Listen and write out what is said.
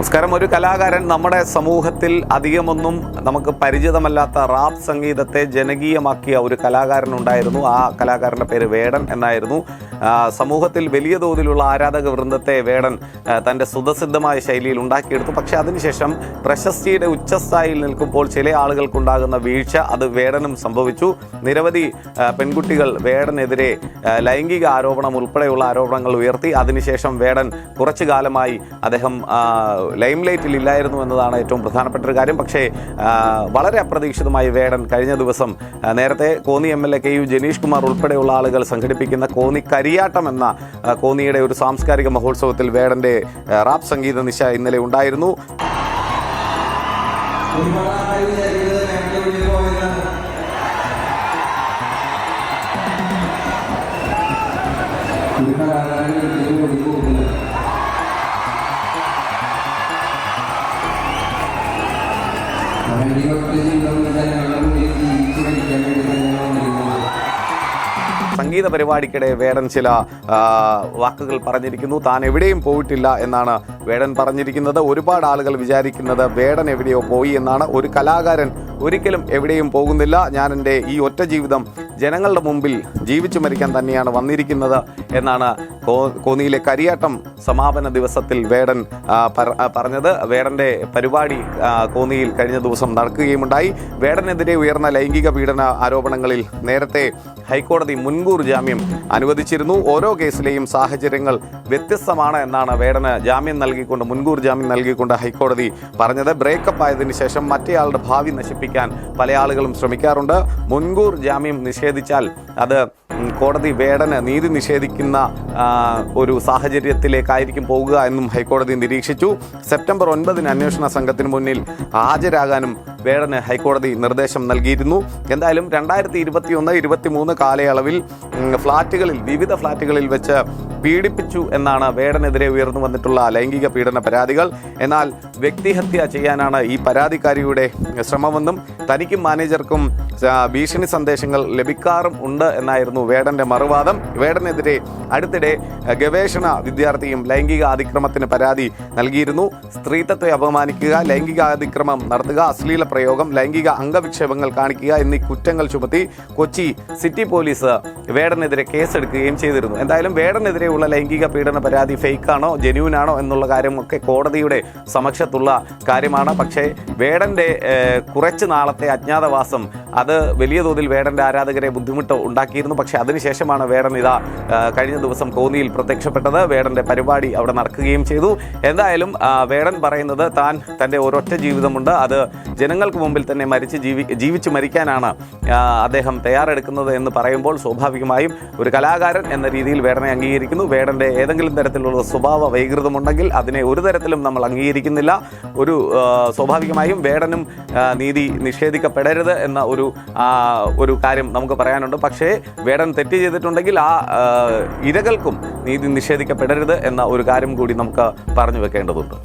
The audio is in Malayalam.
നമസ്കാരം. ഒരു കലാകാരൻ നമ്മുടെ സമൂഹത്തിൽ അധികമൊന്നും നമുക്ക് പരിചിതമല്ലാത്ത റാപ്പ് സംഗീതത്തെ ജനകീയമാക്കിയ ഒരു കലാകാരൻ ഉണ്ടായിരുന്നു ആ കലാകാരന്റെ പേര് വേടൻ എന്നായിരുന്നു. സമൂഹത്തിൽ വലിയ തോതിലുള്ള ആരാധക വൃന്ദത്തെ വേടൻ തന്റെ സുതസിദ്ധമായ ശൈലിയിൽ ഉണ്ടാക്കിയെടുത്തു. പക്ഷെ അതിനുശേഷം പ്രശസ്തിയുടെ ഉച്ചസ്ഥായിൽ നിൽക്കുമ്പോൾ ചില ആളുകൾക്കുണ്ടാകുന്ന വീഴ്ച അത് വേടനും സംഭവിച്ചു. നിരവധി പെൺകുട്ടികൾ വേടനെതിരെ ലൈംഗിക ആരോപണം ഉൾപ്പെടെയുള്ള ആരോപണങ്ങൾ ഉയർത്തി. അതിനുശേഷം വേടൻ കുറച്ചു കാലമായി അദ്ദേഹം ലൈം ലൈറ്റിൽ ഇല്ലായിരുന്നു എന്നതാണ് ഏറ്റവും പ്രധാനപ്പെട്ട ഒരു കാര്യം. പക്ഷേ വളരെ അപ്രതീക്ഷിതമായി വേടൻ കഴിഞ്ഞ ദിവസം നേരത്തെ Konni M L A K U Janeesh Kumar ഉൾപ്പെടെയുള്ള ആളുകൾ സംഘടിപ്പിക്കുന്ന കോന്നി കരിയാട്ടം എന്ന കോന്നിയുടെ ഒരു സാംസ്കാരിക മഹോത്സവത്തിൽ വേടന്റെ റാപ്പ് സംഗീത നിശ ഇന്നലെ ഉണ്ടായിരുന്നു. Thank ആൾക്കാർ സംഗീത പരിപാടിക്കിടെ വേടൻ ചില വാക്കുകൾ പറഞ്ഞിരിക്കുന്നു. താൻ എവിടെയും പോയിട്ടില്ല എന്നാണ് വേടൻ പറഞ്ഞിരിക്കുന്നത്. ഒരുപാട് ആളുകൾ വിചാരിക്കുന്നത് വേടൻ എവിടെയോ പോയി എന്നാണ്. ഒരു കലാകാരൻ ഒരിക്കലും എവിടെയും പോകുന്നില്ല. ഞാൻ എന്റെ ഈ ഒറ്റ ജീവിതം ജനങ്ങളുടെ മുമ്പിൽ ജീവിച്ചു മരിക്കാൻ തന്നെയാണ് വന്നിരിക്കുന്നത് എന്നാണ് കോന്നിയിലെ കരിയാട്ടം സമാപന ദിവസത്തിൽ വേടൻ പറഞ്ഞത്. വേടന്റെ പരിപാടി കോന്നിയിൽ കഴിഞ്ഞ ദിവസം നടക്കുകയുമുണ്ടായി. വേടനെതിരെ ഉയർന്ന ലൈംഗിക പീഡന ആരോപണങ്ങളിൽ നേരത്തെ ഹൈക്കോടതി മുൻകൂർ ജാമ്യം അനുവദിച്ചിരുന്നു. ഓരോ കേസിലെയും സാഹചര്യങ്ങൾ വ്യത്യസ്തമാണ് എന്നാണ് വേടന് ജാമ്യം നൽകിക്കൊണ്ട് മുൻകൂർ ജാമ്യം നൽകിക്കൊണ്ട് ഹൈക്കോടതി പറഞ്ഞത്. ബ്രേക്കപ്പ് ആയതിനു ശേഷം മറ്റേയാളുടെ ഭാവി നശിപ്പിക്കാൻ പല ആളുകളും ശ്രമിക്കാറുണ്ട്. മുൻകൂർ ജാമ്യം നിഷേധിച്ചാൽ അത് കോടതി വേടന് നീതി നിഷേധിക്കുന്ന ഒരു സാഹചര്യത്തിലേക്കായിരിക്കും പോകുക എന്നും ഹൈക്കോടതി നിരീക്ഷിച്ചു. സെപ്റ്റംബർ ഒൻപതിന് അന്വേഷണ സംഘത്തിന് മുന്നിൽ ഹാജരാകാനും വേടന് ഹൈക്കോടതി നിർദ്ദേശം നൽകിയിരുന്നു. എന്തായാലും രണ്ടായിരത്തി ഇരുപത്തി ഒന്ന് ഇരുപത്തി മൂന്ന് കാലയളവിൽ ഫ്ളാറ്റുകളിൽ വിവിധ ഫ്ളാറ്റുകളിൽ വെച്ച് പീഡിപ്പിച്ചു എന്നാണ് വേടനെതിരെ ഉയർന്നു വന്നിട്ടുള്ള ലൈംഗിക പീഡന പരാതികൾ. എന്നാൽ വ്യക്തിഹത്യ ചെയ്യാനാണ് ഈ പരാതിക്കാരിയുടെ ശ്രമമെന്നും തനിക്കും മാനേജർക്കും ഭീഷണി സന്ദേശങ്ങൾ ലഭിക്കാറും ഉണ്ട് എന്നായിരുന്നു വേടന്റെ മറുവാദം. വേടനെതിരെ അടുത്തിടെ ഗവേഷണ വിദ്യാർത്ഥിയും ലൈംഗിക അതിക്രമത്തിന് പരാതി നൽകിയിരുന്നു. സ്ത്രീത്വത്തെ അപമാനിക്കുക ലൈംഗിക അതിക്രമം നടത്തുക അശ്ലീല പ്രയോഗം ലൈംഗിക അംഗവിക്ഷേപങ്ങൾ കാണിക്കുക എന്നീ കുറ്റങ്ങൾ ചുമത്തി കൊച്ചി സിറ്റി പോലീസ് വേടനെതിരെ കേസെടുക്കുകയും ചെയ്തിരുന്നു. എന്തായാലും വേടനെതിരെയുള്ള ലൈംഗിക പീഡന പരാതി ഫേക്കാണോ ജെന്യൂനാണോ എന്നുള്ള കാര്യമൊക്കെ കോടതിയുടെ സമക്ഷത്തുള്ള കാര്യമാണ്. പക്ഷേ വേടന്റെ കുറച്ച് നാളത്തെ അജ്ഞാതവാസം അത് വലിയ തോതിൽ വേടന്റെ ആരാധകരെ ബുദ്ധിമുട്ട് ഉണ്ടാക്കിയിരുന്നു. പക്ഷേ അതിനുശേഷമാണ് വേടൻ ഇതാ കഴിഞ്ഞ ദിവസം കോന്നിയിൽ പ്രത്യക്ഷപ്പെട്ടത്. വേടന്റെ പരിപാടി അവിടെ നടക്കുകയും ചെയ്തു. എന്തായാലും വേടൻ പറയുന്നത് താൻ തന്റെ ഒരൊറ്റ ജീവിതമുണ്ട്. അത് ജനങ്ങൾക്ക് മുമ്പിൽ തന്നെ മരിച്ച് ജീവി ജീവിച്ച് മരിക്കാനാണ് അദ്ദേഹം തയ്യാറെടുക്കുന്നത് എന്ന് പറയുമ്പോൾ സ്വാഭാവികമായും ഒരു കലാകാരൻ എന്ന രീതിയിൽ വേടനെ അംഗീകരിക്കുന്നു. വേടന്റെ ഏതെങ്കിലും തരത്തിലുള്ള സ്വഭാവ വൈകൃതമുണ്ടെങ്കിൽ അതിനെ ഒരു തരത്തിലും നമ്മൾ അംഗീകരിക്കുന്നില്ല. ഒരു സ്വാഭാവികമായും വേടനും നീതി നിഷേധിക്കപ്പെടരുത് എന്ന ഒരു ഒരു കാര്യം നമുക്ക് പറയാനുണ്ട്. പക്ഷേ വേടൻ തെറ്റ് ചെയ്തിട്ടുണ്ടെങ്കിൽ ആ, ഇരകൾക്കും നീതി നിഷേധിക്കപ്പെടരുത് എന്ന ഒരു കാര്യം കൂടി നമുക്ക് പറഞ്ഞു വെക്കേണ്ടതുണ്ട്.